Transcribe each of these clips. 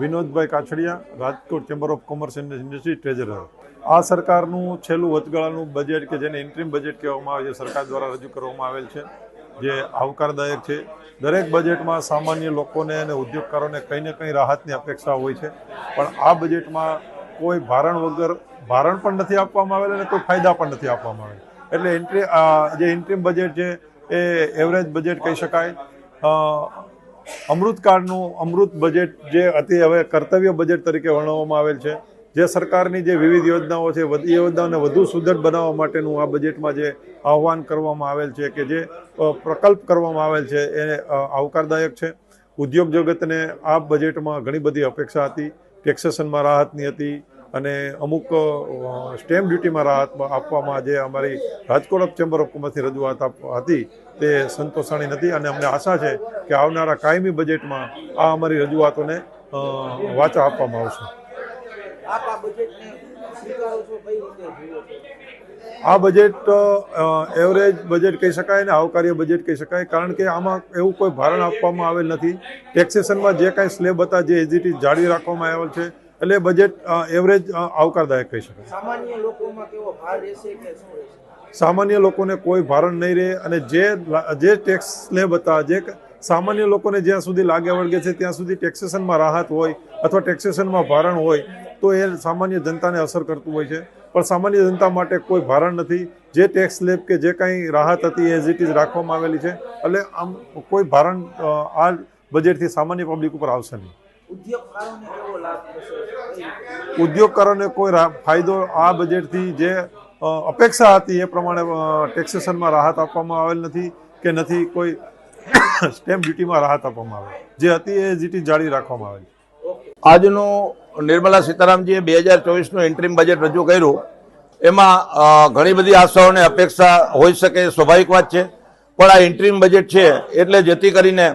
Vinodbhai Kachhadiya, Rajkot chamber of commerce and industry treasurer આ સરકારનું છેલ્લું વચગાળાનું બજેટ કે જેને ઇન્ટ્રીમ બજેટ કહેવામાં આવે છે, સરકાર દ્વારા રજૂ કરવામાં આવેલ છે, જે આવકારદાયક છે. દરેક બજેટમાં સામાન્ય લોકોને અને ઉદ્યોગકારોને કંઈ ને કંઈ રાહતની અપેક્ષા હોય છે. પણ આ બજેટમાં કોઈ ભારણ વગર ભારણ પણ નથી આપવામાં આવેલ અને કોઈ ફાયદા પણ નથી આપવામાં આવેલ. એટલે એન્ટ્રી જે ઇન્ટ્રીમ બજેટ છે, એ એવરેજ બજેટ કહી શકાય. અમૃતકાળનું અમૃત બજેટ જે અતિ હવે કર્તવ્ય બજેટ તરીકે વર્ણવવામાં આવેલ છે, જે સરકારની જે વિવિધ યોજનાઓ છે એ યોજનાઓને વધુ સુદૃઢ બનાવવા માટેનું આ બજેટમાં જે આહ્વાન કરવામાં આવેલ છે કે જે પ્રકલ્પ કરવામાં આવેલ છે, એ આવકારદાયક છે. ઉદ્યોગ જગતને આ બજેટમાં ઘણી બધી અપેક્ષા હતી. ટેક્સેશનમાં રાહતની હતી. અને અમુક સ્ટેમ્પ ડ્યુટીમાં રાહત આપવામાં જે અમારી રાજકોટ ચેમ્બર ઓફ કોમર્સની રજૂઆત હતી તે સંતોષાણી નથી અને અમને આશા છે કે આવનારા કાયમી બજેટમાં આ અમારી રજૂઆતોને વાચા આપવામાં આવશે. આ બજેટ એવરેજ બજેટ કહી શકાય ને આવકાર્ય બજેટ કહી શકાય કારણ કે આમાં એવું કોઈ ભારણ આપવામાં આવેલ નથી. ટેક્સેશનમાં જે કાંઈ સ્લેબ હતા જે એઝ ઇટ ઇઝ જાળવી રાખવામાં આવેલ છે એટલે બજેટ એવરેજ આવકારદાયક કહી શકાય. સામાન્ય લોકોમાં કેવો ભાર રહેશે કે શું રહેશે? સામાન્ય લોકોને કોઈ ભારણ નહીં રહે અને જે જે ટેક્સ સ્લેબ હતા જે સામાન્ય લોકોને જ્યાં સુધી લાગે વળગે છે ત્યાં સુધી ટેક્સેશનમાં રાહત હોય અથવા ટેક્સેશનમાં ભારણ હોય તો એ સામાન્ય જનતાને અસર કરતું હોય છે. પણ સામાન્ય જનતા માટે કોઈ ભારણ નથી. જે ટેક્સ સ્લેબ કે જે કાંઈ રાહત હતી એઝ ઇટ ઇઝ રાખવામાં આવેલી છે. એટલે આમ કોઈ ભારણ આ બજેટથી સામાન્ય પબ્લિક ઉપર આવશે નહીં. ઉદ્યોગકારોને કેવો લાભ થશે? કઈ ફાયદો આ બજેટથી જે અપેક્ષા હતી એ પ્રમાણે ટેક્સેશનમાં રાહત આપવામાં આવેલ નથી કે નથી કોઈ સ્ટેમ્પ ડ્યુટીમાં રાહત આપવામાં આવે. જે હતી એ જીટી જાળવી રાખવામાં આવેલ. આજનો નિર્મલા સીતારામજીએ બે હજાર ચોવીસનું ઇન્ટ્રીમ બજેટ રજૂ કર્યું. એમાં ઘણી બધી આશાઓને અપેક્ષા હોઈ શકે એ સ્વાભાવિક વાત છે. પણ આ ઇન્ટ્રીમ બજેટ છે એટલે જેથી કરીને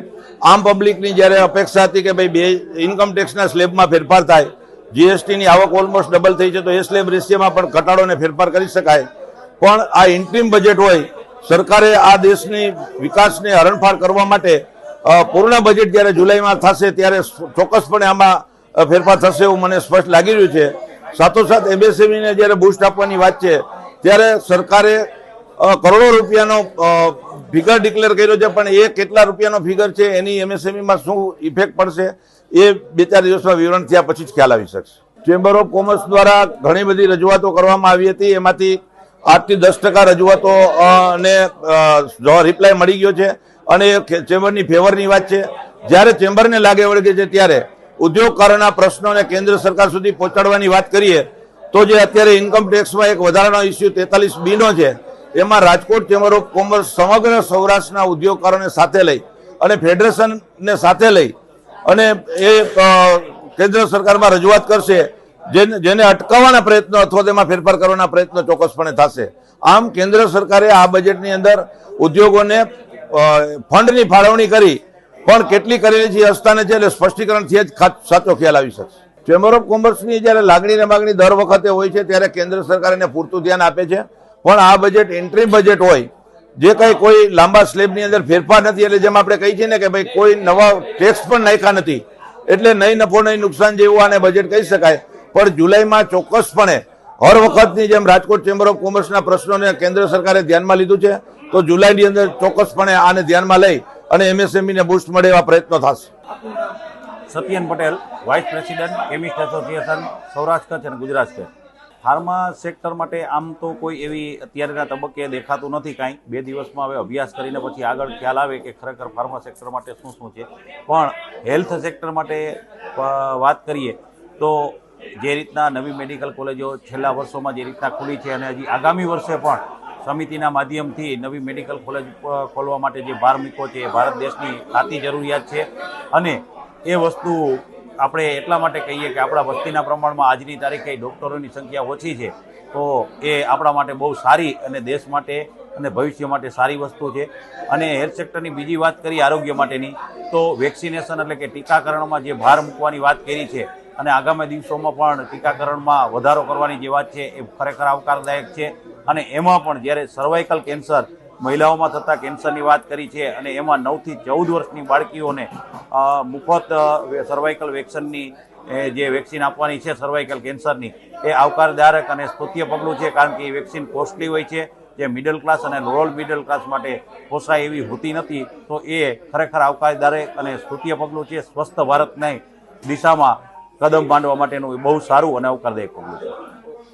આમ પબ્લિકની જ્યારે અપેક્ષા હતી કે ભાઈ બે ઇન્કમ ટેક્સના સ્લેબમાં ફેરફાર થાય જીએસટીની આવક ઓલમોસ્ટ ડબલ થઈ છે, તો એ સ્લેબ રેશિયોમાં પણ ઘટાડોને ફેરફાર કરી શકાય. પણ આ ઇન્ટ્રીમ બજેટ હોય, સરકારે આ દેશની વિકાસને હરણફાળ કરવા માટે પૂર્ણ બજેટ જ્યારે જુલાઈમાં થશે ત્યારે ચોક્કસપણે આમાં ફેરફાર થશે એવું મને સ્પષ્ટ લાગી રહ્યું છે. સાથોસાથ એમએસએમઈને જ્યારે બૂસ્ટ આપવાની વાત છે, ત્યારે સરકારે કરોડો રૂપિયાનો ફિગર ડિક્લેર કર્યો છે, પણ એ કેટલા રૂપિયાનો ફિગર છે, એની એમએસએમઈમાં શું ઇફેક્ટ પડશે, એ બે ચાર દિવસમાં વિવરણ થયા પછી જ ખ્યાલ આવી શકશે. ચેમ્બર ઓફ કોમર્સ દ્વારા ઘણી બધી રજૂઆતો કરવામાં આવી હતી, એમાંથી આઠથી દસ ટકા રજૂઆતો ને રિપ્લાય મળી ગયો છે, અને એ ચેમ્બરની ફેવરની વાત છે. જ્યારે ચેમ્બરને લાગે વળગે છે, ત્યારે ઉદ્યોગકારોના પ્રશ્નોને કેન્દ્ર સરકાર સુધી પહોંચાડવાની વાત કરીએ, તો જે અત્યારે ઇન્કમ ટેક્સમાં એક વધારાનો ઇસ્યુ તેતાલીસ બીનો છે એમાં રાજકોટ ચેમ્બર ઓફ કોમર્સ સમગ્ર સૌરાષ્ટ્રના ઉદ્યોગકારોને સાથે લઈ અને ફેડરેશનને સાથે લઈ અને એ કેન્દ્ર સરકારમાં રજૂઆત કરશે, જેને જેને અટકાવવાના પ્રયત્નો અથવા તેમાં ફેરફાર કરવાના પ્રયત્નો ચોક્કસપણે થશે. આમ કેન્દ્ર સરકારે આ બજેટની અંદર ઉદ્યોગોને ફંડની ફાળવણી કરી, પણ કેટલી કરેલી છે અસ્થાને છે એટલે સ્પષ્ટીકરણથી જ સાચો ખ્યાલ આવી શકશે. ચેમ્બર ઓફ કોમર્સની જ્યારે લાગણી ને માગણી દર વખતે હોય છે, ત્યારે કેન્દ્ર સરકાર એને પૂરતું ધ્યાન આપે છે. પણ આ બજેટ એન્ટ્રી બજેટ હોય, જે કંઈ કોઈ લાંબા સ્લેબની અંદર ફેરફાર નથી, એટલે જેમ આપણે કહી છીએ ને કે ભાઈ કોઈ નવા ટેક્સ પણ નાખ્યા નથી, એટલે નહીં નફો, નહીં નુકસાન જેવું આને બજેટ કહી શકાય. પણ જુલાઈમાં ચોક્કસપણે હર વખતની જેમ રાજકોટ ચેમ્બર ઓફ કોમર્સના પ્રશ્નોને કેન્દ્ર સરકારે ધ્યાનમાં લીધું છે, તો જુલાઈની અંદર ચોક્કસપણે આને ધ્યાનમાં લઈ અને એમએસએમઈને બુસ્ટ મળે એવા પ્રયત્નો થશે. Satyan Patel vice president chemist association Saurashtra Kutch અને ગુજરાત કચ્છ ફાર્મા સેક્ટર માટે આમ તો કોઈ એવી અત્યારેના તબક્કે દેખાતું નથી કાંઈ. બે દિવસમાં હવે અભ્યાસ કરીને પછી આગળ ખ્યાલ આવે કે ખરેખર ફાર્મા સેક્ટર માટે શું શું છે. પણ હેલ્થ સેક્ટર માટે વાત કરીએ તો જે રીતના નવી મેડિકલ કોલેજો છેલ્લા વર્ષોમાં જે રીતના ખુલી છે અને હજી આગામી વર્ષે પણ સમિતિના માધ્યમથી નવી મેડિકલ કોલેજ ખોલવા માટે જે ભાર મૂકો છે એ ભારત દેશની ખાતી જરૂરિયાત છે. અને એ વસ્તુ આપણે એટલા માટે કહીએ કે આપણા વસ્તીના પ્રમાણમાં આજની તારીખે ડૉક્ટરોની સંખ્યા ઓછી છે, તો એ આપણા માટે બહુ સારી અને દેશ માટે અને ભવિષ્ય માટે સારી વસ્તુ છે. અને હેલ્થ સેક્ટરની બીજી વાત કરીએ આરોગ્ય માટેની, તો વેક્સિનેશન એટલે કે ટીકાકરણમાં જે ભાર મૂકવાની વાત કરી છે, અને આગામી દિવસોમાં પણ ટીકાકરણમાં વધારો કરવાની જે વાત છે, એ ખરેખર આવકારદાયક છે. અને એમાં પણ જ્યારે સર્વાઇકલ કેન્સર મહિલાઓમાં થતા કેન્સરની વાત કરી છે અને એમાં નવથી ચૌદ વર્ષની બાળકીઓને મુફત સર્વાઇકલ વેક્સિનની જે વેક્સિન આપવાની છે સર્વાઇકલ કેન્સરની એ આવકારદારક અને સ્તુત્ય પગલું છે કારણ કે એ વેક્સિન કોસ્ટલી હોય છે. જે મિડલ ક્લાસ અને લોઅર મિડલ ક્લાસ માટે પોસાય એવી હોતી નથી, તો એ ખરેખર આવકારદારક અને સ્તુત્ય પગલું છે. સ્વસ્થ ભારતની દિશામાં કદમ માંડવા માટેનું બહુ સારું અને આવકારદાયક પગલું છે.